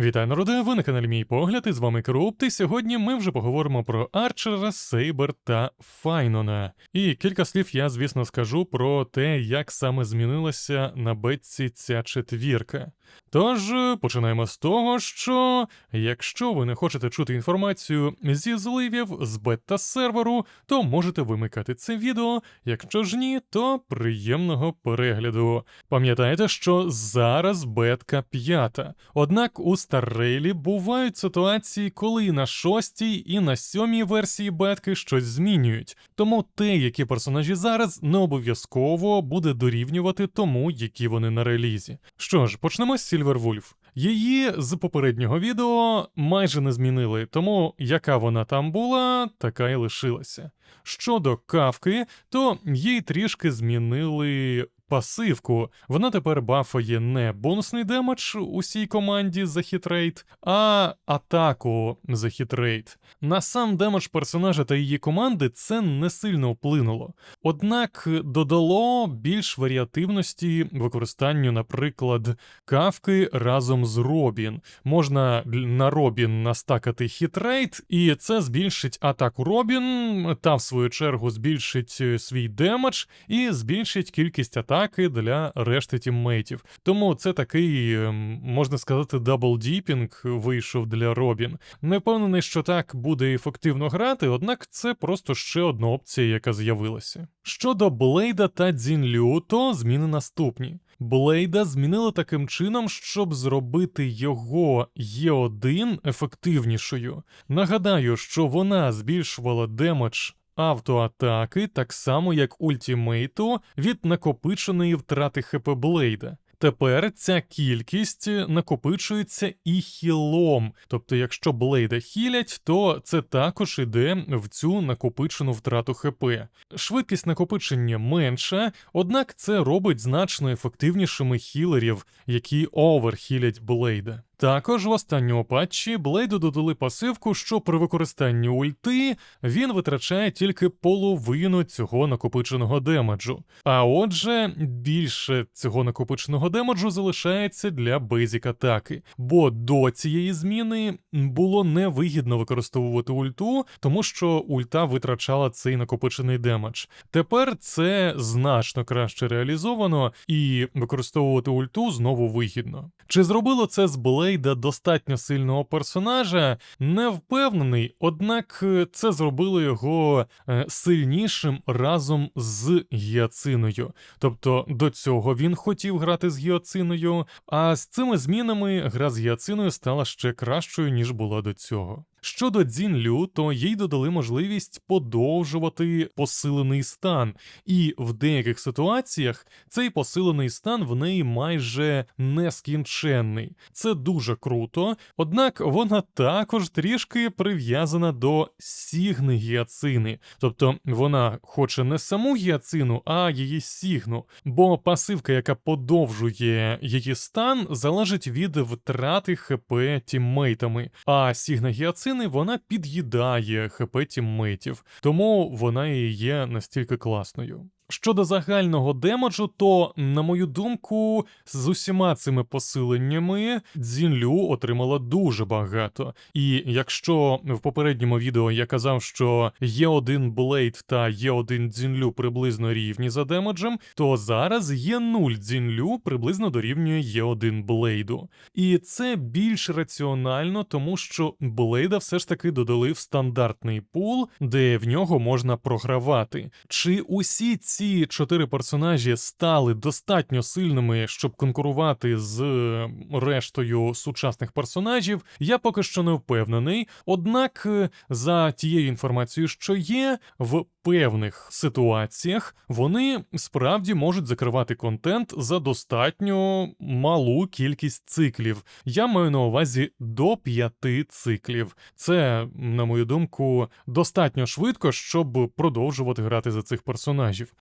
Вітаю народи, ви на каналі Мій Погляд, і з вами Крупт, і сьогодні ми вже поговоримо про Арчера, Сейбер та Файнона. І кілька слів я, звісно, скажу про те, як саме змінилася на бетці ця четвірка. Тож починаємо з того, що якщо ви не хочете чути інформацію зі зливів з бета-серверу, то можете вимикати це відео. Якщо ж ні, то приємного перегляду. Пам'ятайте, що зараз бетка п'ята. Однак у Старрейлі бувають ситуації, коли на шостій, і на сьомій версії бетки щось змінюють. Тому те, які персонажі зараз, не обов'язково буде дорівнювати тому, які вони на релізі. Що ж, почнемо з Silverwolf. Її з попереднього відео майже не змінили, тому яка вона там була, така й лишилася. Щодо кавки, то їй трішки змінили пасивку. Вона тепер бафає не бонусний демедж усій команді за хітрейт, а атаку за хітрейт. На сам демедж персонажа та її команди це не сильно вплинуло. Однак додало більш варіативності використанню, наприклад, кавки разом з Робін. Можна на Робін настакати хітрейт, і це збільшить атаку Робін, та в свою чергу збільшить е, свій демедж і збільшить кількість атаки для решти тіммейтів. Тому це такий, ем, можна сказати, даблдіпінг вийшов для Робін. Не впевнений, що так буде ефективно грати, однак це просто ще одна опція, яка з'явилася. Щодо Блейда та Дзінлю, то зміни наступні. Блейда змінили таким чином, щоб зробити його Є1 ефективнішою. Нагадаю, що вона збільшувала демедж автоатаки так само як ультімейту від накопиченої втрати ХП Блейда. Тепер ця кількість накопичується і хілом. Тобто, якщо блейда хілять, то це також іде в цю накопичену втрату ХП. Швидкість накопичення менша, однак це робить значно ефективнішими хілерів, які оверхілять блейда. Також в останньому патчі Блейду додали пасивку, що при використанні ульти він витрачає тільки половину цього накопиченого демеджу. А отже, більше цього накопиченого демеджу залишається для бейзік атаки, бо до цієї зміни було невигідно використовувати ульту, тому що ульта витрачала цей накопичений демедж. Тепер це значно краще реалізовано, і використовувати ульту знову вигідно. Чи зробило це з Блейду? Блейда достатньо сильного персонажа, не впевнений, однак е, це зробило його е, сильнішим разом з гіациною. Тобто до цього він хотів грати з гіациною, а з цими змінами гра з гіациною стала ще кращою, ніж була до цього. Щодо Дзінлю, то їй додали можливість подовжувати посилений стан, і в деяких ситуаціях цей посилений стан в неї майже нескінченний. Це дуже круто, однак вона також трішки прив'язана до сігни гіацини, тобто вона хоче не саму гіацину, а її сігну, бо пасивка, яка подовжує її стан, залежить від втрати ХП тіммейтами, а сігна гіацини частини вона під'їдає хп тіммейтів, тому вона і є настільки класною. Щодо загального демеджу, то, на мою думку, з усіма цими посиленнями Дзінлю отримала дуже багато. І якщо в попередньому відео я казав, що є один Блейд та є один Дзінлю приблизно рівні за демеджем, то зараз є нуль Дзінлю приблизно дорівнює є один Блейду. І це більш раціонально, тому що Блейда все ж таки додали в стандартний пул, де в нього можна програвати. Чи усі ці ці чотири персонажі стали достатньо сильними, щоб конкурувати з рештою сучасних персонажів, я поки що не впевнений. Однак, за тією інформацією, що є, в певних ситуаціях вони справді можуть закривати контент за достатньо малу кількість циклів. Я маю на увазі до п'яти циклів. Це, на мою думку, достатньо швидко, щоб продовжувати грати за цих персонажів.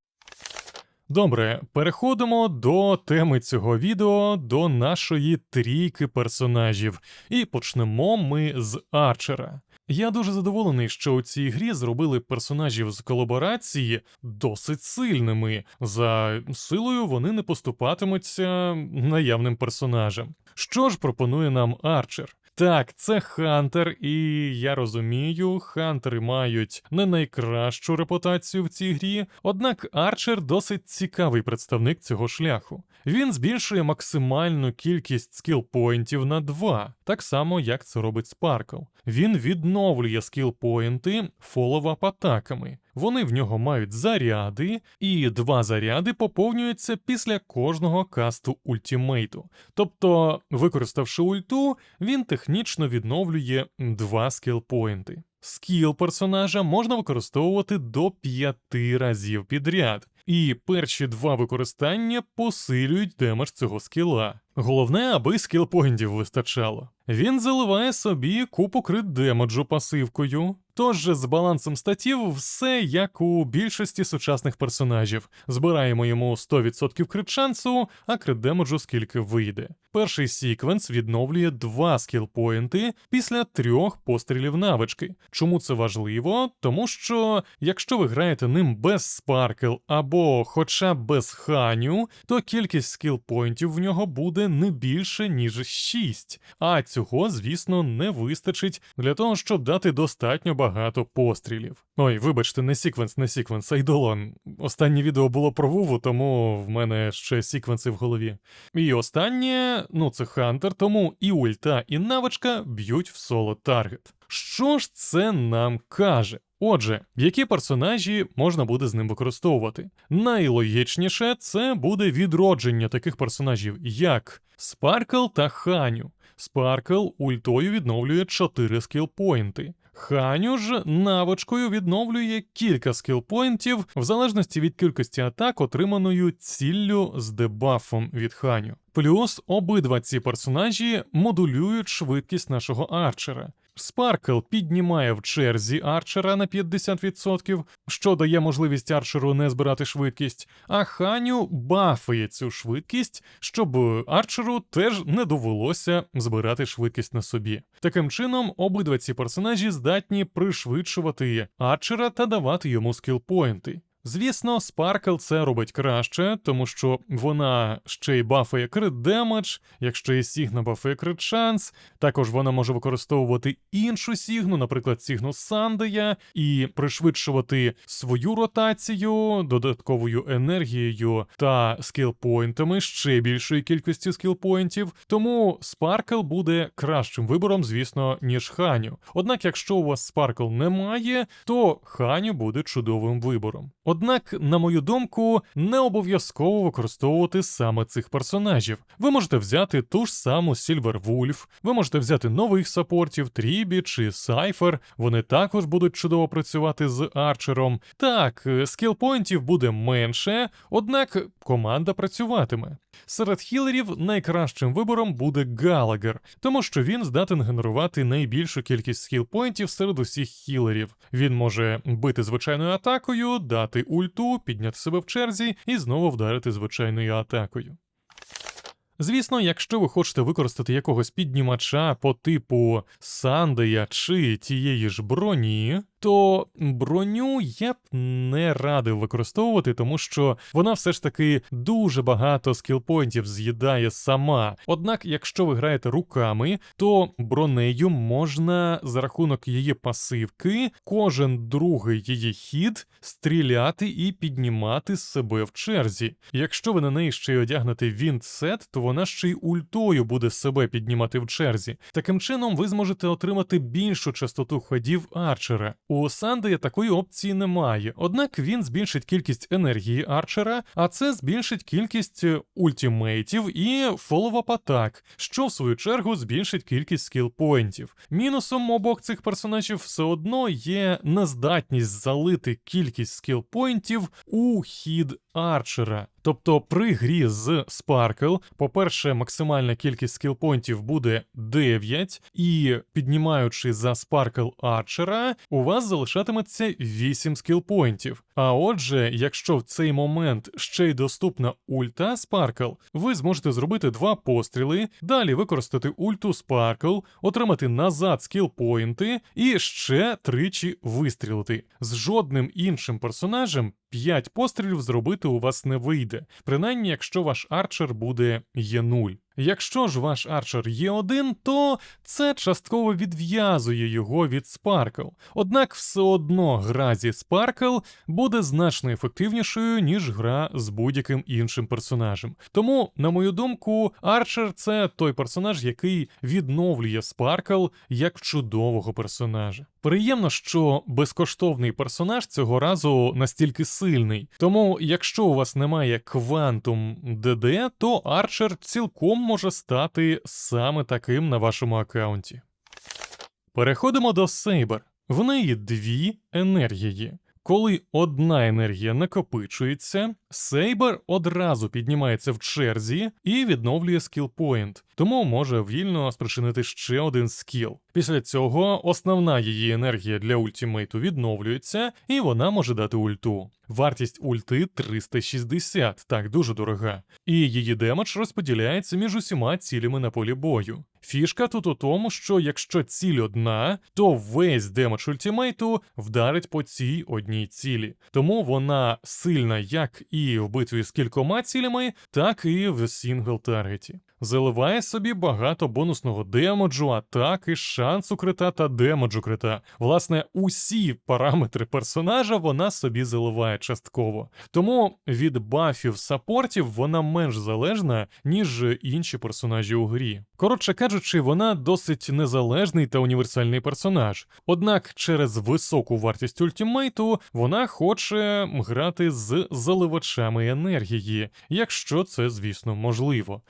Добре, переходимо до теми цього відео, до нашої трійки персонажів, і почнемо ми з Арчера. Я дуже задоволений, що у цій грі зробили персонажів з колаборації досить сильними. За силою вони не поступатимуться наявним персонажам. Що ж пропонує нам Арчер? Так, це Хантер, і я розумію, хантери мають не найкращу репутацію в цій грі, однак Арчер досить цікавий представник цього шляху. Він збільшує максимальну кількість скілпоінтів на 2, так само як це робить Спаркл. Він відновлює скілпоінти фоллоуап атаками. Вони в нього мають заряди, і два заряди поповнюються після кожного касту ультімейту. Тобто, використавши ульту, він технічно відновлює два скілпоінти. Скіл персонажа можна використовувати до п'яти разів підряд, і перші два використання посилюють демедж цього скіла. Головне, аби скілпоінтів вистачало. Він заливає собі купу крит демеджу пасивкою. Тож з балансом статів все як у більшості сучасних персонажів. Збираємо йому 100% крит шансу, а крит демеджу скільки вийде. Перший сіквенс відновлює два скілпоінти після трьох пострілів навички. Чому це важливо? Тому що якщо ви граєте ним без спаркл або хоча б без ханю, то кількість скілпоінтів в нього буде не більше, ніж 6. А цього, звісно, не вистачить для того, щоб дати достатньо багато пострілів. Ой, вибачте, не сіквенс, не сіквенс, айдолон. Останнє відео було про Вуву, тому в мене ще сіквенси в голові. І останнє, ну це Хантер, тому і ульта, і навичка б'ють в соло таргет. Що ж це нам каже? Отже, які персонажі можна буде з ним використовувати? Найлогічніше це буде відродження таких персонажів, як Спаркл та Ханю. Спаркл ультою відновлює 4 скілпоінти. Ханю ж навичкою відновлює кілька скілпоінтів в залежності від кількості атак, отриманою ціллю з дебафом від Ханю. Плюс обидва ці персонажі модулюють швидкість нашого арчера. Спаркл піднімає в черзі арчера на 50%, що дає можливість арчеру не збирати швидкість, а Ханю бафає цю швидкість, щоб арчеру теж не довелося збирати швидкість на собі. Таким чином, обидва ці персонажі здатні пришвидшувати арчера та давати йому скілпоінти. Звісно, Спаркл це робить краще, тому що вона ще й бафає крит демедж, якщо є сігна бафає крит шанс. Також вона може використовувати іншу сігну, наприклад, сігну Сандея, і пришвидшувати свою ротацію додатковою енергією та скілпоінтами ще більшої кількості скілпоінтів. Тому Спаркл буде кращим вибором, звісно, ніж Ханю. Однак, якщо у вас Спаркл немає, то Ханю буде чудовим вибором. Однак, на мою думку, не обов'язково використовувати саме цих персонажів. Ви можете взяти ту ж саму Сільвер Вульф, ви можете взяти нових сапортів, Трібі чи Сайфер. Вони також будуть чудово працювати з арчером. Так, скілпоінтів буде менше, однак команда працюватиме. Серед хілерів найкращим вибором буде Галагер, тому що він здатен генерувати найбільшу кількість скілпоінтів серед усіх хілерів. Він може бити звичайною атакою, дати ульту, підняти себе в черзі і знову вдарити звичайною атакою. Звісно, якщо ви хочете використати якогось піднімача по типу Сандея чи тієї ж броні, то броню я б не радив використовувати, тому що вона все ж таки дуже багато скілпоінтів з'їдає сама. Однак, якщо ви граєте руками, то бронею можна за рахунок її пасивки, кожен другий її хід стріляти і піднімати себе в черзі. Якщо ви на неї ще й одягнете вінтсет, то вона ще й ультою буде себе піднімати в черзі. Таким чином, ви зможете отримати більшу частоту ходів арчера. У Сандея такої опції немає, однак він збільшить кількість енергії арчера, а це збільшить кількість е, ультімейтів і фоллоуап атак, що в свою чергу збільшить кількість скілпоінтів. Мінусом обох цих персонажів все одно є нездатність залити кількість скілпоінтів у хід арчера. Тобто при грі з Sparkle, по-перше, максимальна кількість скілпонтів буде 9, і піднімаючи за Sparkle арчера, у вас залишатиметься 8 скілпоінтів. А отже, якщо в цей момент ще й доступна ульта Sparkle, ви зможете зробити два постріли, далі використати ульту Sparkle, отримати назад скілпоінти і ще тричі вистрілити. З жодним іншим персонажем 5 пострілів зробити у вас не вийде, принаймні якщо ваш арчер буде Є0. Якщо ж ваш арчер є один, то це частково відв'язує його від Спаркл. Однак все одно гра зі Спаркл буде значно ефективнішою, ніж гра з будь-яким іншим персонажем. Тому, на мою думку, Арчер це той персонаж, який відновлює Спаркл як чудового персонажа. Приємно, що безкоштовний персонаж цього разу настільки сильний. Тому, якщо у вас немає квантум ДД, то Арчер цілком може стати саме таким на вашому аккаунті. Переходимо до Сейбер. В неї дві енергії. Коли одна енергія накопичується, Сейбер одразу піднімається в черзі і відновлює скілпоінт, тому може вільно спричинити ще один скіл. Після цього основна її енергія для ультімейту відновлюється, і вона може дати ульту. Вартість ульти 360, так дуже дорога, і її демедж розподіляється між усіма цілями на полі бою. Фішка тут у тому, що якщо ціль одна, то весь демедж ультімейту вдарить по цій одній цілі. Тому вона сильна як і в битві з кількома цілями, так і в сінгл таргеті. Заливає собі багато бонусного демеджу, атаки, шансу крита та демеджу крита. Власне, усі параметри персонажа вона собі заливає частково. Тому від бафів саппортів вона менш залежна, ніж інші персонажі у грі. Коротше кажучи, вона досить незалежний та універсальний персонаж. Однак через високу вартість ультимейту вона хоче грати з заливачами енергії, якщо це, звісно, можливо.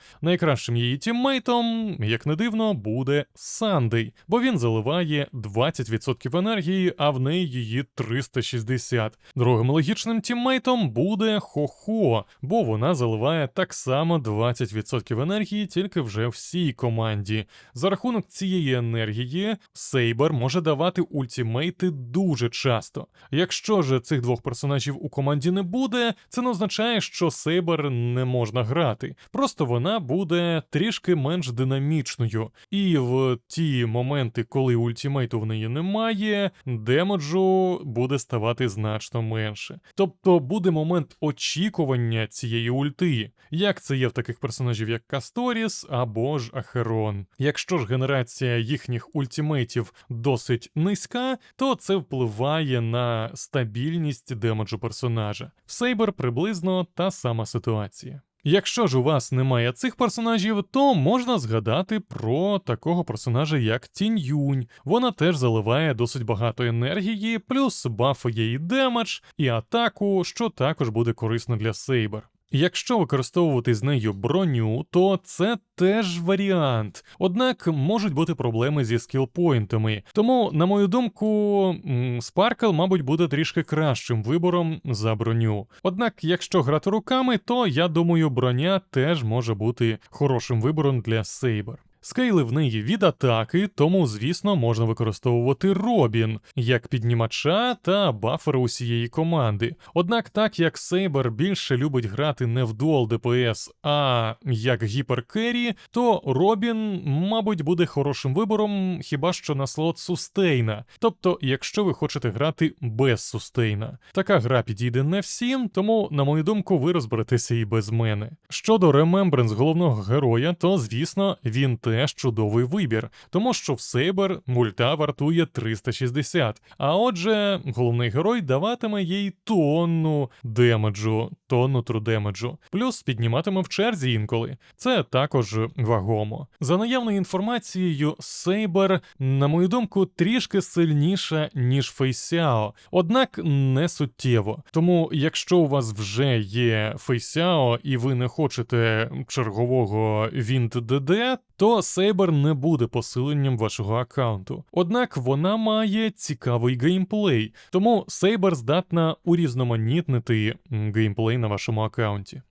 Найкращим її тіммейтом, як не дивно, буде Сандей, бо він заливає 20% енергії, а в неї її 360. Другим логічним тіммейтом буде Хо-Хо, бо вона заливає так само 20% енергії, тільки вже всій команді. За рахунок цієї енергії Сейбер може давати ультімейти дуже часто. Якщо ж цих двох персонажів у команді не буде, це не означає, що Сейбер не можна грати. Просто вона буде трішки менш динамічною. І в ті моменти, коли ультімейту в неї немає, демеджу буде ставати значно менше. Тобто буде момент очікування цієї ульти, як це є в таких персонажів, як Касторіс або ж Ахерон. Якщо ж генерація їхніх ультимейтів досить низька, то це впливає на стабільність демеджу персонажа. В Сейбер приблизно та сама ситуація. Якщо ж у вас немає цих персонажів, то можна згадати про такого персонажа, як Тінь Юнь. Вона теж заливає досить багато енергії, плюс бафає і демедж, і атаку, що також буде корисно для Сейбер. Якщо використовувати з нею броню, то це теж варіант. Однак можуть бути проблеми зі скілпоінтами. Тому, на мою думку, Спаркл, мабуть, буде трішки кращим вибором за броню. Однак, якщо грати руками, то я думаю, броня теж може бути хорошим вибором для Сейбер. Скейли в неї від атаки, тому, звісно, можна використовувати Робін як піднімача та бафера усієї команди. Однак, так як Сейбер більше любить грати не в дуал ДПС, а як гіперкері, то Робін, мабуть, буде хорошим вибором хіба що на слот сустейна. Тобто, якщо ви хочете грати без сустейна. Така гра підійде не всім, тому, на мою думку, ви розберетеся і без мене. Щодо Ремембренс головного героя, то звісно він теж чудовий вибір, тому що в Сейбер мульта вартує 360. А отже, головний герой даватиме їй тонну демеджу, тонну трудемеджу, плюс підніматиме в черзі інколи. Це також вагомо. За наявною інформацією, Сейбер, на мою думку, трішки сильніша, ніж Фейсяо, однак не суттєво. Тому, якщо у вас вже є Фейсяо і ви не хочете чергового Вінт ДД, то Сейбер не буде посиленням вашого аккаунту. Однак вона має цікавий геймплей, тому Сейбер здатна урізноманітнити геймплей на вашому аккаунті.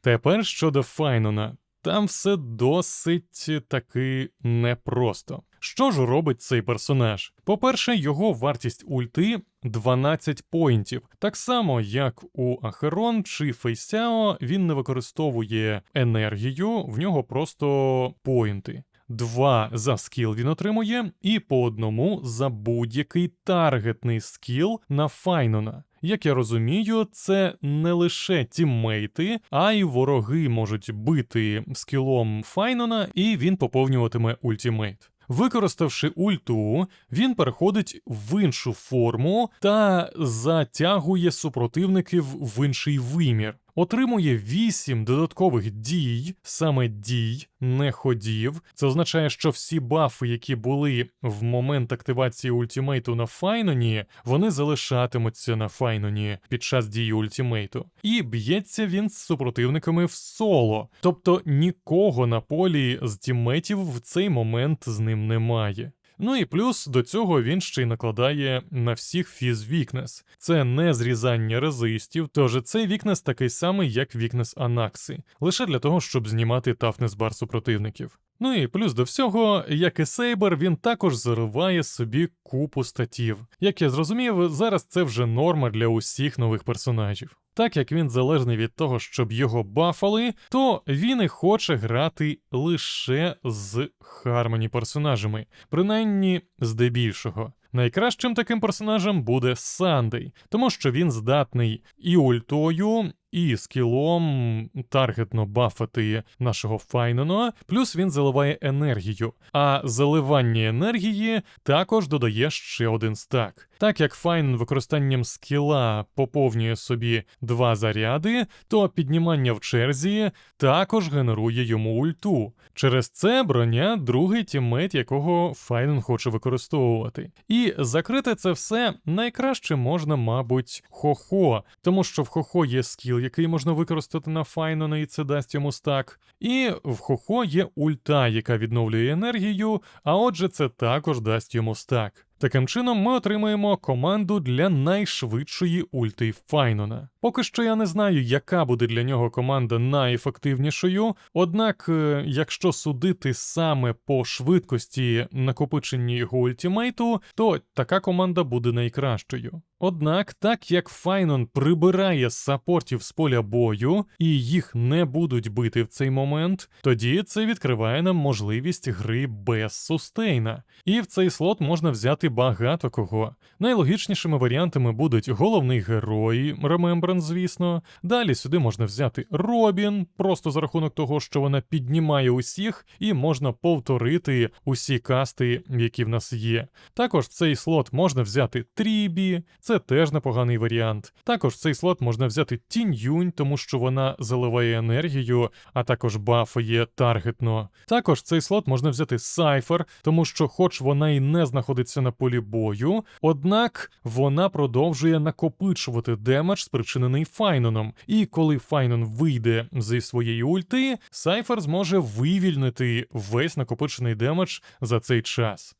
Тепер щодо Файнона. Там все досить таки непросто. Що ж робить цей персонаж? По-перше, його вартість ульти 12 поінтів. Так само, як у Ахерон чи Фейсяо, він не використовує енергію, в нього просто поінти. два за скіл він отримує, і по одному за будь-який таргетний скіл на Файнона. Як я розумію, це не лише тіммейти, а й вороги можуть бити скілом Файнона, і він поповнюватиме ультімейт. Використавши ульту, він переходить в іншу форму та затягує супротивників в інший вимір. Отримує 8 додаткових дій, саме дій, не ходів. Це означає, що всі бафи, які були в момент активації ультімейту на Файноні, вони залишатимуться на Файноні під час дії ультімейту. І б'ється він з супротивниками в соло, тобто нікого на полі з тіммейтів в цей момент з ним немає. Ну і плюс до цього він ще й накладає на всіх фіз вікнес. Це не зрізання резистів, тож цей вікнес такий самий, як вікнес Анакси, лише для того, щоб знімати тафнес бар супротивників. Ну і плюс до всього, як і Сейбер, він також зариває собі купу статів. Як я зрозумів, зараз це вже норма для усіх нових персонажів. Так як він залежний від того, щоб його бафали, то він і хоче грати лише з Хармоні персонажами, принаймні здебільшого. Найкращим таким персонажем буде Сандей, тому що він здатний і ультою, і скілом таргетно бафати нашого Файнона, плюс він заливає енергію. А заливання енергії також додає ще один стак. Так як Файнон використанням скіла поповнює собі два заряди, то піднімання в черзі також генерує йому ульту. Через це броня другий тіммейт, якого Файнон хоче використовувати. І закрити це все найкраще можна, мабуть, хохо, тому що в хохо є скіл, який можна використати на Файнона, і це дасть йому стак. І в хохо є ульта, яка відновлює енергію, а отже, це також дасть йому стак. Таким чином, ми отримаємо команду для найшвидшої ульти Файнона. Поки що я не знаю, яка буде для нього команда найефективнішою, однак, е, якщо судити саме по швидкості накопичення його ультімейту, то така команда буде найкращою. Однак, так як Файнон прибирає саппортів з поля бою і їх не будуть бити в цей момент, тоді це відкриває нам можливість гри без сустейна. І в цей слот можна взяти багато кого. Найлогічнішими варіантами будуть головний герой, Ремембран, звісно. Далі сюди можна взяти Робін, просто за рахунок того, що вона піднімає усіх, і можна повторити усі касти, які в нас є. Також в цей слот можна взяти Трібі. Це теж непоганий варіант. Також в цей слот можна взяти Тінь Юнь, тому що вона заливає енергію, а також бафає таргетно. Також в цей слот можна взяти Сайфер, тому що, хоч вона і не знаходиться на полі бою, однак вона продовжує накопичувати демедж, спричинений Файноном. І коли Файнон вийде зі своєї ульти, Сайфер зможе вивільнити весь накопичений демедж за цей час.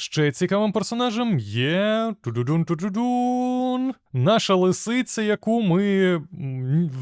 Ще цікавим персонажем є тудудун-тудудун, наша лисиця, яку ми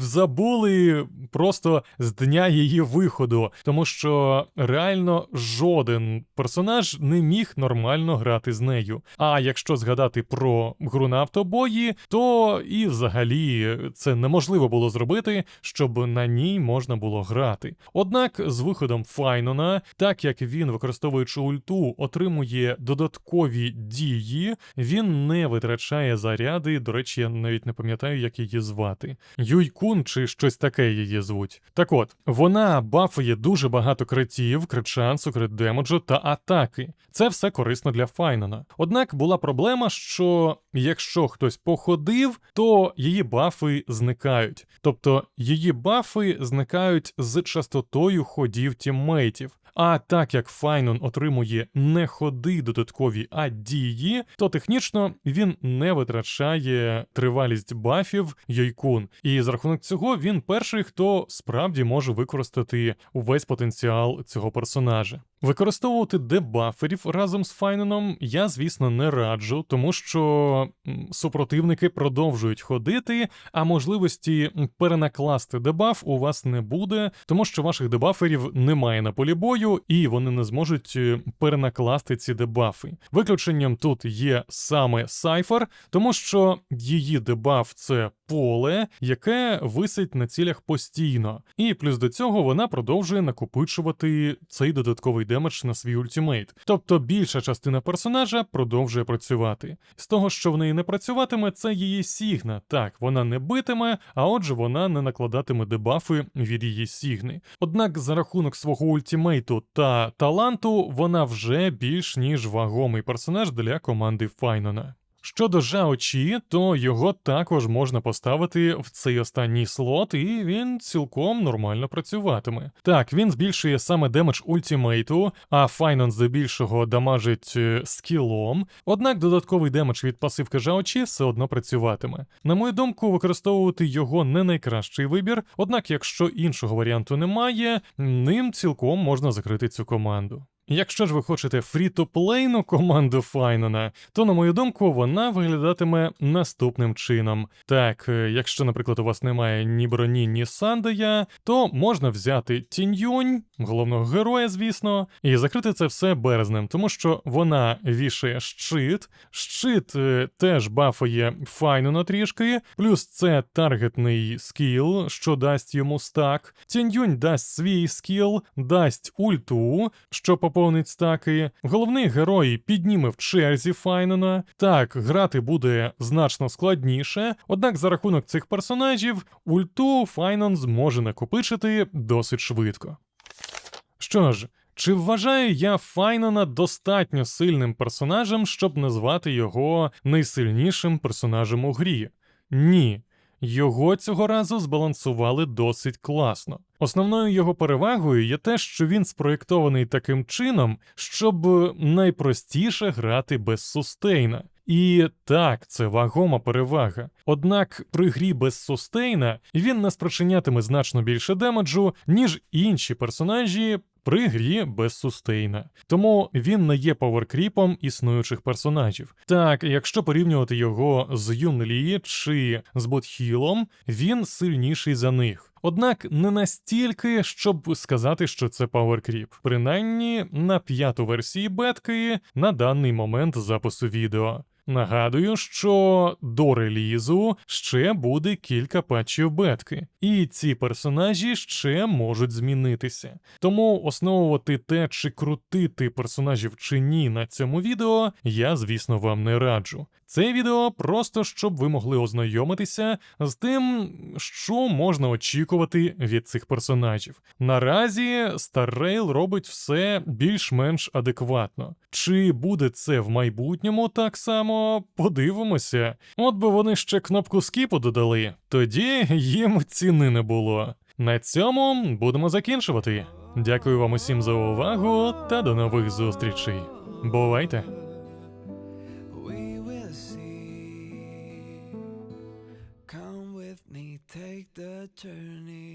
забули просто з дня її виходу, тому що реально жоден персонаж не міг нормально грати з нею. А якщо згадати про гру на автобої, то і взагалі це неможливо було зробити, щоб на ній можна було грати. Однак з виходом Файнона, так як він, використовуючи ульту, отримує додаткові дії, він не витрачає заряди. До речі, я навіть не пам'ятаю, як її звати. Юйкун чи щось таке її звуть. Так от, вона бафує дуже багато критів, крит шансу, крит демеджу та атаки. Це все корисно для Файнона. Однак була проблема, що якщо хтось походив, то її бафи зникають. Тобто її бафи зникають з частотою ходів тіммейтів. А так як Файнон отримує не ходи додаткові, а дії, то технічно він не витрачає тривалість бафів Йойкун. І за рахунок цього він перший, хто справді може використати увесь потенціал цього персонажа. Використовувати дебаферів разом з Файноном я, звісно, не раджу, тому що супротивники продовжують ходити, а можливості перенакласти дебаф у вас не буде, тому що ваших дебаферів немає на полі бою, і вони не зможуть е, перенакласти ці дебафи. Виключенням тут є саме Сайфер, тому що її дебаф це поле, яке висить на цілях постійно. І плюс до цього вона продовжує накопичувати цей додатковий демедж на свій ультимейт. Тобто більша частина персонажа продовжує працювати. З того, що в неї не працюватиме, це її сігна. Так, вона не битиме, а отже, вона не накладатиме дебафи від її сігни. Однак за рахунок свого ультимейту та таланту вона вже більш ніж вагомий персонаж для команди Файнона. Щодо Жао Чі, то його також можна поставити в цей останній слот, і він цілком нормально працюватиме. Так, він збільшує саме демедж ультимейту, а Файнон здебільшого дамажить е, скілом. Однак додатковий демедж від пасивки Жао Чі все одно працюватиме. На мою думку, використовувати його не найкращий вибір, однак, якщо іншого варіанту немає, ним цілком можна закрити цю команду. Якщо ж ви хочете фрі-то-плейну команду Файнона, то, на мою думку, вона виглядатиме наступним чином. Так, е, якщо, наприклад, у вас немає ні броні, ні сандея, то можна взяти Тіньюнь, головного героя, звісно, і закрити це все березнем, тому що вона вішає щит. Щит е, теж бафає Файнона трішки, плюс це таргетний скіл, що дасть йому стак. Тіньюнь дасть свій скіл, дасть ульту, що поповнить стаки. Головний герой підніме в черзі Файнона. Так, грати буде значно складніше, однак за рахунок цих персонажів ульту Файнон зможе накопичити досить швидко. Що ж, чи вважаю я Файнона достатньо сильним персонажем, щоб назвати його найсильнішим персонажем у грі? Ні. Його цього разу збалансували досить класно. Основною його перевагою є те, що він спроєктований таким чином, щоб найпростіше грати без сустейна. І так, це вагома перевага. Однак при грі без сустейна він не спричинятиме значно більше демеджу, ніж інші персонажі при грі без сустейна. Тому він не є паверкріпом існуючих персонажів. Так, якщо порівнювати його з Юнлі чи з Ботхілом, він сильніший за них. Однак не настільки, щоб сказати, що це паверкріп. Принаймні на п'яту версії бетки на даний момент запису відео. Нагадую, що до релізу ще буде кілька патчів бетки, і ці персонажі ще можуть змінитися. Тому основувати те, чи крутити персонажів чи ні на цьому відео, я, звісно, вам не раджу. Це відео просто щоб ви могли ознайомитися з тим, що можна очікувати від цих персонажів. Наразі StarRail робить все більш-менш адекватно. Чи буде це в майбутньому так само? Подивимося. От би вони ще кнопку скіпу додали, тоді їм ціни не було. На цьому будемо закінчувати. Дякую вам усім за увагу та до нових зустрічей. Бувайте! journey